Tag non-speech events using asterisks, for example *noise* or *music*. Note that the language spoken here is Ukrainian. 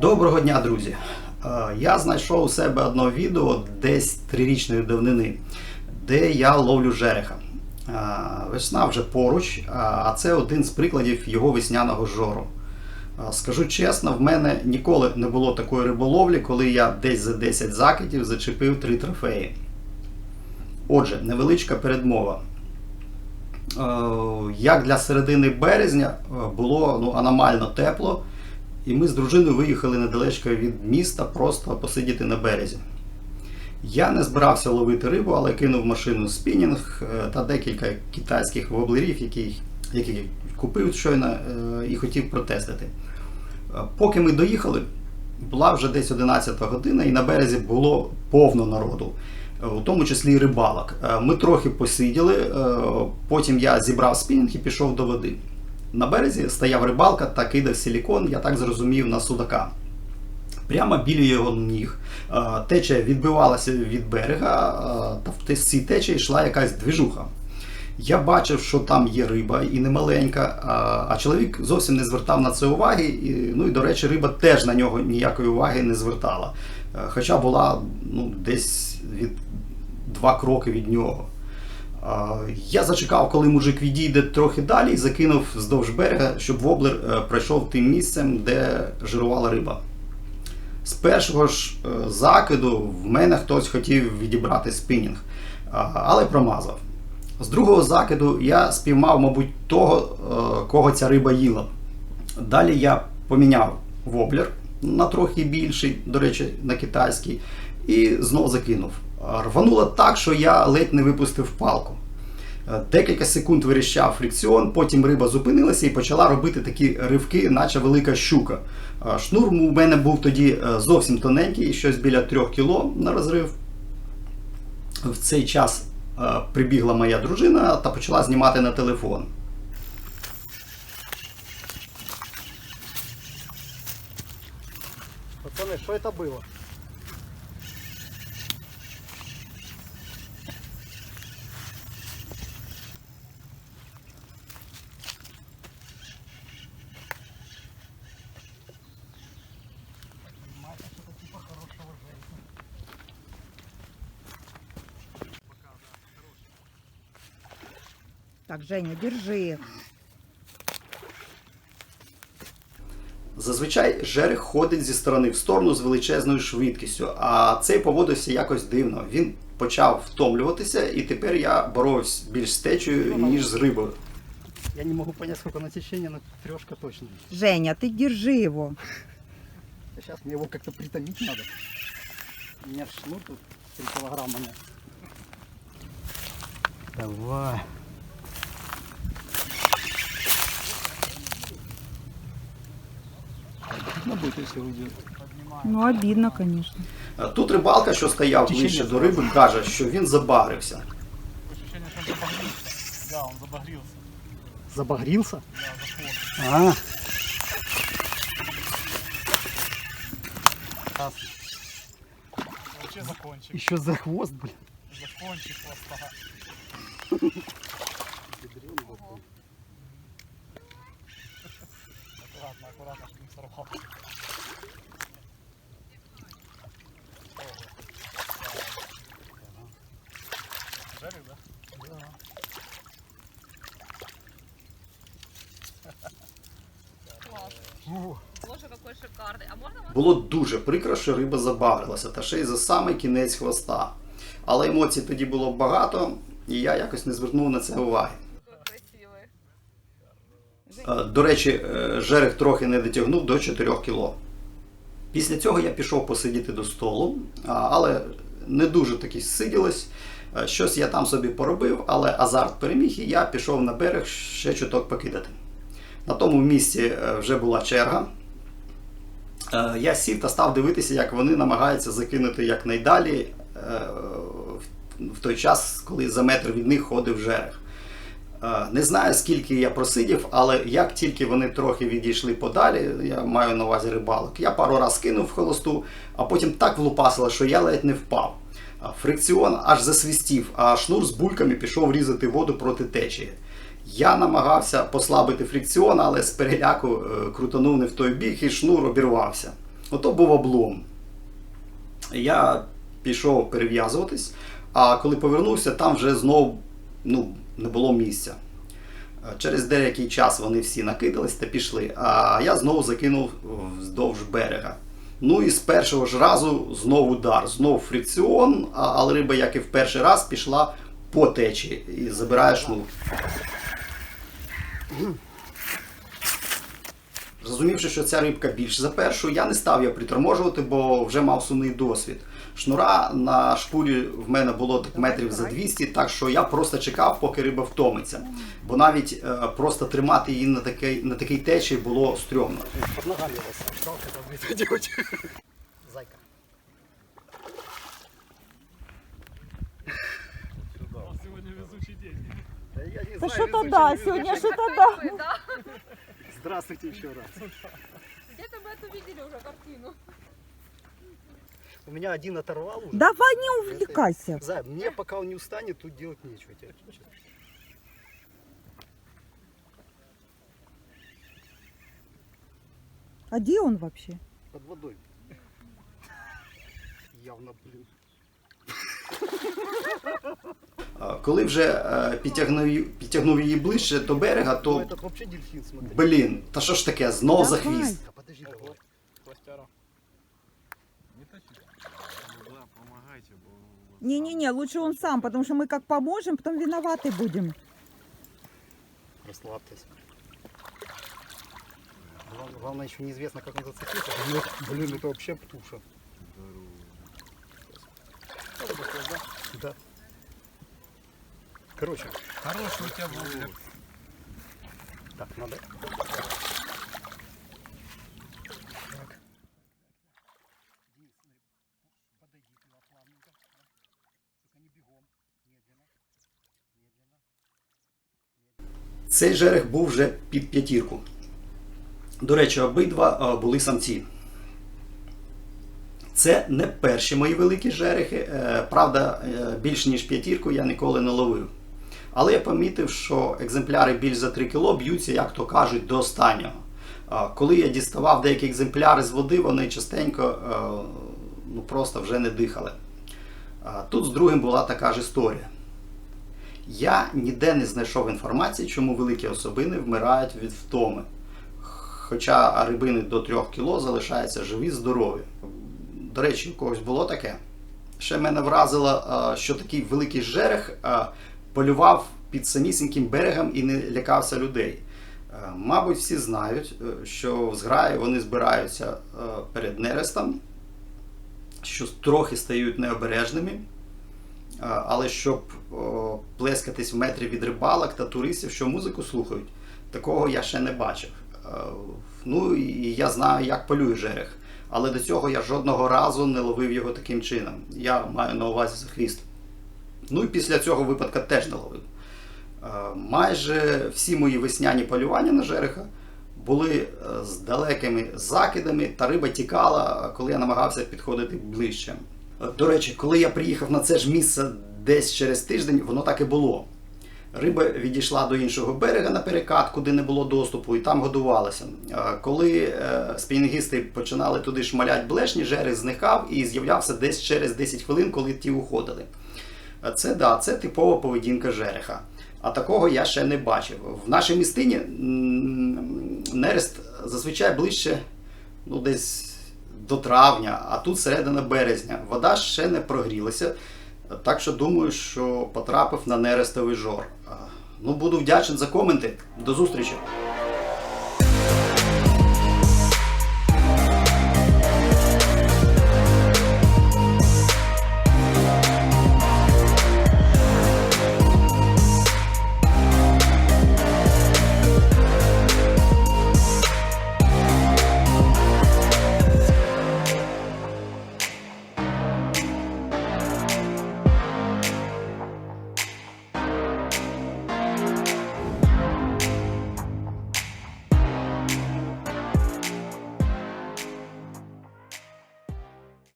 Доброго дня, друзі! Е, Я знайшов у себе одне відео десь трирічної давнини, де я ловлю жереха. Е, Весна вже поруч, а це один з прикладів його весняного жору. Е, Скажу чесно, в мене ніколи не було такої риболовлі, коли я десь за 10 закидів зачепив три трофеї. Отже, невеличка передмова. Е, Як для середини березня е, було ну, аномально тепло, і ми з дружиною виїхали недалечко від міста просто посидіти на березі. Я не збирався ловити рибу, але кинув машину спінінг е, та декілька китайських воблерів, які, які купив щойно е, і хотів протестити. Е, Поки ми доїхали, була вже десь 11 година, і на березі було повно народу, у тому числі рибалок. Ми трохи посиділи, потім я зібрав спінінг і пішов до води. На березі стояв рибалка та кидав силікон, я так зрозумів, на судака. Прямо біля його ніг е, течія відбивалася від берега, е, та в цій течії йшла якась движуха. Я бачив, що там є риба і немаленька, а, а чоловік зовсім не звертав на це уваги. Ну і до речі, риба теж на нього ніякої уваги не звертала. Е, Хоча була ну, десь від два кроки від нього. Я зачекав, коли мужик відійде трохи далі і закинув вздовж берега, щоб воблер е, пройшов тим місцем, де жирувала риба. З першого ж е, закиду в мене хтось хотів відібрати спінінг, але промазав. З другого закиду я спіймав, мабуть, того, е, кого ця риба їла. Далі я поміняв воблер на трохи більший, до речі, на китайський, і знов закинув. А, Рвануло так, що я ледь не випустив палку. Е, Декілька секунд виріщав фрикціон, потім риба зупинилася і почала робити такі ривки, наче велика щука. Е, Шнур у мене був тоді е, зовсім тоненький, щось біля 3 кіло на розрив. В цей час е, прибігла моя дружина та почала знімати на телефон. Пацаны, что это было? Так, Женя, держи. Зазвичай жерех ходить зі сторони в сторону з величезною швидкістю, а цей поводився якось дивно. Він почав втомлюватися, і тепер я боровся більш з течею, ніж з рибою. Я не могу понять, сколько на течение, но трешка точно. Женя, ты держи его. Сейчас мне его как-то притомить надо. У меня ж шнур тут 3 килограмма. Давай. Ну будет, если уйдет. Ну, обидно, конечно. Е, Тут рибалка, що стояв ближче до риби, каже, що він забарився. Ощущение, что он забагрился. Да, он забагрился. Забагрился? Да, зашло. А. Вообще закончик. еще за хвост, блин. Закончик хвоста. *laughs* Боже, какой шикарный. А можно вас Було дуже прикро, що риба забарилася, та ще й за самий кінець хвоста. Але емоцій тоді було багато, і я якось не звернув на це уваги. Е, До речі, е, жерех трохи не дотягнув до 4 кіло. Після цього я пішов посидіти до столу, але не дуже таки сиділось. Е, Щось я там собі поробив, але азарт переміг, і я пішов на берег ще чуток покидати. На тому місці е, вже була черга. Е, Я сів та став дивитися, як вони намагаються закинути якнайдалі е, в- той час, коли за метр від них ходив жерех. Не знаю, скільки я просидів, але як тільки вони трохи відійшли подалі, я маю на увазі рибалок, я пару раз кинув в холосту, а потім так влупасило, що я ледь не впав. Фрикціон аж засвістів, а шнур з бульками пішов різати воду проти течії. Я намагався послабити фрикціон, але з переляку е, крутанув не в той бік і шнур обірвався. Ото був облом. Я пішов перев'язуватись, а коли повернувся, там вже знов ну, не було місця. Е, Через деякий час вони всі накидались та пішли, а я знову закинув вздовж берега. Ну і з першого ж разу знов удар, знов фрикціон, але риба, як і в перший раз, пішла по течії і забирає шнур. Зрозумівши, що ця рибка більш за першу, я не став її приторможувати, бо вже мав сумний досвід. Шнура на шпулі в мене було метрів за 200, так що я просто чекав, поки риба втомиться. Бо навіть е, просто тримати її на такий, на такий течії було стрьомно. Я не Та знаю, що то везучий, да, не сьогодні що то да. Здравствуйте еще раз. Где-то мы это видели уже картину. У меня один оторвал уже. Давай не увлекайся. Зай, мне пока он не устанет, тут делать нечего. тебе честно. А где он вообще? Под водой. *laughs* Явно, блин. Е, Коли вже е, підтягнув, її- підтягнув її ближче до берега, Ну, то этот вообще дельфин, смотри. блін, та що ж таке, знов за Давай. хвіст. А подожди, давай. Хвостяра. Не точи. Ну да, помогайте, бо... Не-не-не, лучше он сам, потому что мы как поможем, потом виноваты будем. Расслабьтесь. Главное, главное, еще неизвестно, как он зацепится. Ну, блин, это вообще птуша. Да. Короче, Хороший у тебя был. так, надо. Так. Подойди туда плавненько. Только не бегом. Медленно. Медленно. Цей жерех був вже під п'ятірку. До речі, обидва е, були самці. Це не перші мої великі жерехи. Е, Правда, е, більш ніж п'ятірку я ніколи не ловив. Але я помітив, що екземпляри більш за 3 кг б'ються, як то кажуть, до останнього. Коли я діставав деякі екземпляри з води, вони частенько е, ну, просто вже не дихали. Тут з другим була така ж історія. Я ніде не знайшов інформації, чому великі особини вмирають від втоми. Хоча рибини до 3 кг залишаються живі, здорові. До речі, у когось було таке. Ще мене вразило, е, що такий великий жерех е, полював під самісіньким берегом і не лякався людей. Е, Мабуть, всі знають, що в зграї вони збираються перед нерестом, що трохи стають необережними. Але щоб плескатись в метрі від рибалок та туристів, що музику слухають, такого я ще не бачив. Ну і я знаю, як полює жерех. Але до цього я жодного разу не ловив його таким чином. Я маю на увазі за хвіст. Ну і після цього випадка теж не ловив. Е, Майже всі мої весняні полювання на жереха були е, з далекими закидами, та риба тікала, коли я намагався підходити ближче. Е, До речі, коли я приїхав на це ж місце десь через тиждень, воно так і було. Риба відійшла до іншого берега на перекат, куди не було доступу, і там годувалася. Е, Коли е, спінінгісти починали туди шмалять блешні, жерех зникав і з'являвся десь через 10 хвилин, коли ті уходили. Е, Це да, це типова поведінка жереха. А такого я ще не бачив. В нашій містині нерест зазвичай ближче ну, десь до травня, а тут середина березня. Вода ще не прогрілася, так що думаю, що потрапив на нерестовий жор. Ну, буду вдячен за коменти. До зустрічі!